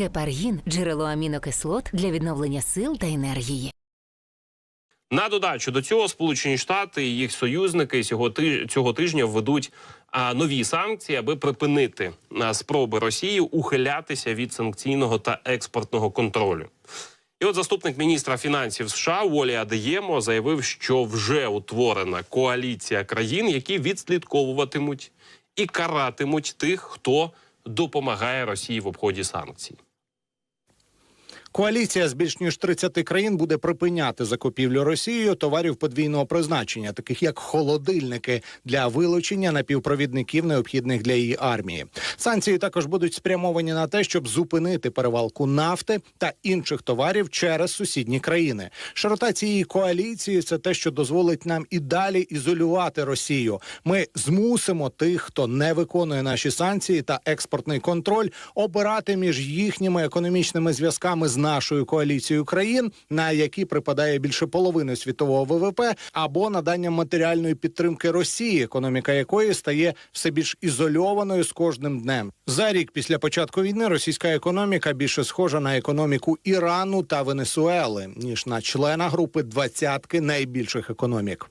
Гепаргін джерело амінокислот для відновлення сил та енергії. На додачу до цього Сполучені Штати і їх союзники цього ти- цього тижня введуть нові санкції, аби припинити спроби Росії ухилятися від санкційного та експортного контролю. І от заступник міністра фінансів США Уолі Адеємо заявив, що вже утворена коаліція країн, які відслідковуватимуть і каратимуть тих, хто допомагає Росії в обході санкцій. Коаліція з більш ніж 30 країн буде припиняти закупівлю Росією товарів подвійного призначення, таких як холодильники для вилучення напівпровідників, необхідних для її армії. Санкції також будуть спрямовані на те, щоб зупинити перевалку нафти та інших товарів через сусідні країни. Широта цієї коаліції це те, що дозволить нам і далі ізолювати Росію. Ми змусимо тих, хто не виконує наші санкції та експортний контроль, обирати між їхніми економічними зв'язками з нашою коаліцією країн, на які припадає більше половини світового ВВП, або наданням матеріальної підтримки Росії, економіка якої стає все більш ізольованою з кожним днем. За рік після початку війни російська економіка більше схожа на економіку Ірану та Венесуели ніж на члена групи двадцятки найбільших економік.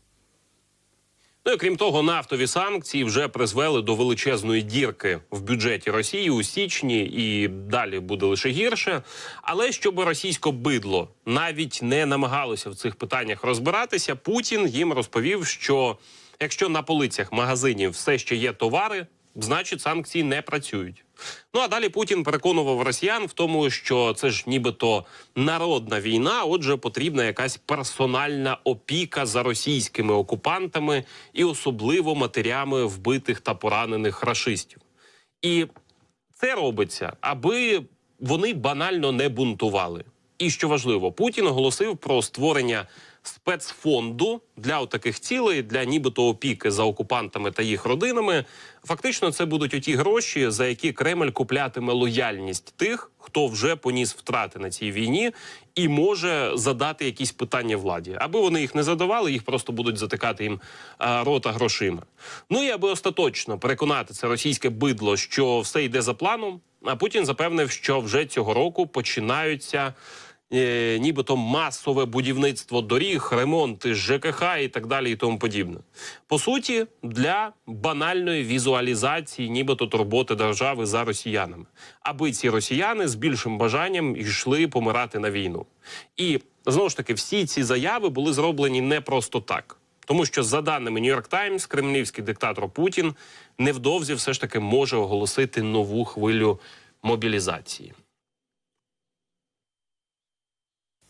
Ну і крім того, нафтові санкції вже призвели до величезної дірки в бюджеті Росії у січні, і далі буде лише гірше. Але щоб російсько бидло навіть не намагалося в цих питаннях розбиратися, Путін їм розповів, що якщо на полицях магазинів все ще є товари, значить санкції не працюють. Ну а далі Путін переконував росіян в тому, що це ж нібито народна війна. Отже, потрібна якась персональна опіка за російськими окупантами і особливо матерями вбитих та поранених рашистів. І це робиться, аби вони банально не бунтували. І що важливо, Путін оголосив про створення спецфонду для таких цілей, для нібито опіки за окупантами та їх родинами. Фактично, це будуть оті гроші, за які Кремль куплятиме лояльність тих, хто вже поніс втрати на цій війні, і може задати якісь питання владі. Аби вони їх не задавали, їх просто будуть затикати їм рота грошима. Ну і аби остаточно переконати це російське бидло, що все йде за планом. А Путін запевнив, що вже цього року починаються е, нібито масове будівництво доріг, ремонти ЖКХ і так далі, і тому подібне. По суті, для банальної візуалізації, нібито турботи держави за росіянами, аби ці росіяни з більшим бажанням йшли помирати на війну. І знову ж таки, всі ці заяви були зроблені не просто так. Тому що, за даними Нью-Йорк Таймс, кремлівський диктатор Путін невдовзі все ж таки може оголосити нову хвилю мобілізації.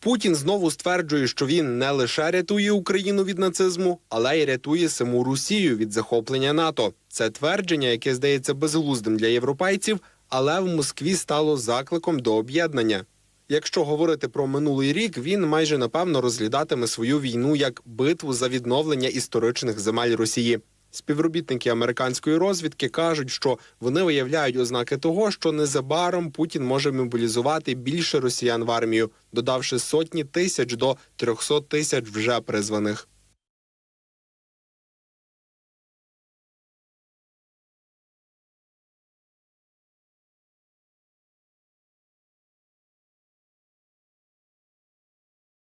Путін знову стверджує, що він не лише рятує Україну від нацизму, але й рятує саму Росію від захоплення НАТО. Це твердження, яке здається безглуздим для європейців, але в Москві стало закликом до об'єднання. Якщо говорити про минулий рік, він майже напевно розглядатиме свою війну як битву за відновлення історичних земель Росії. Співробітники американської розвідки кажуть, що вони виявляють ознаки того, що незабаром Путін може мобілізувати більше росіян в армію, додавши сотні тисяч до 300 тисяч вже призваних.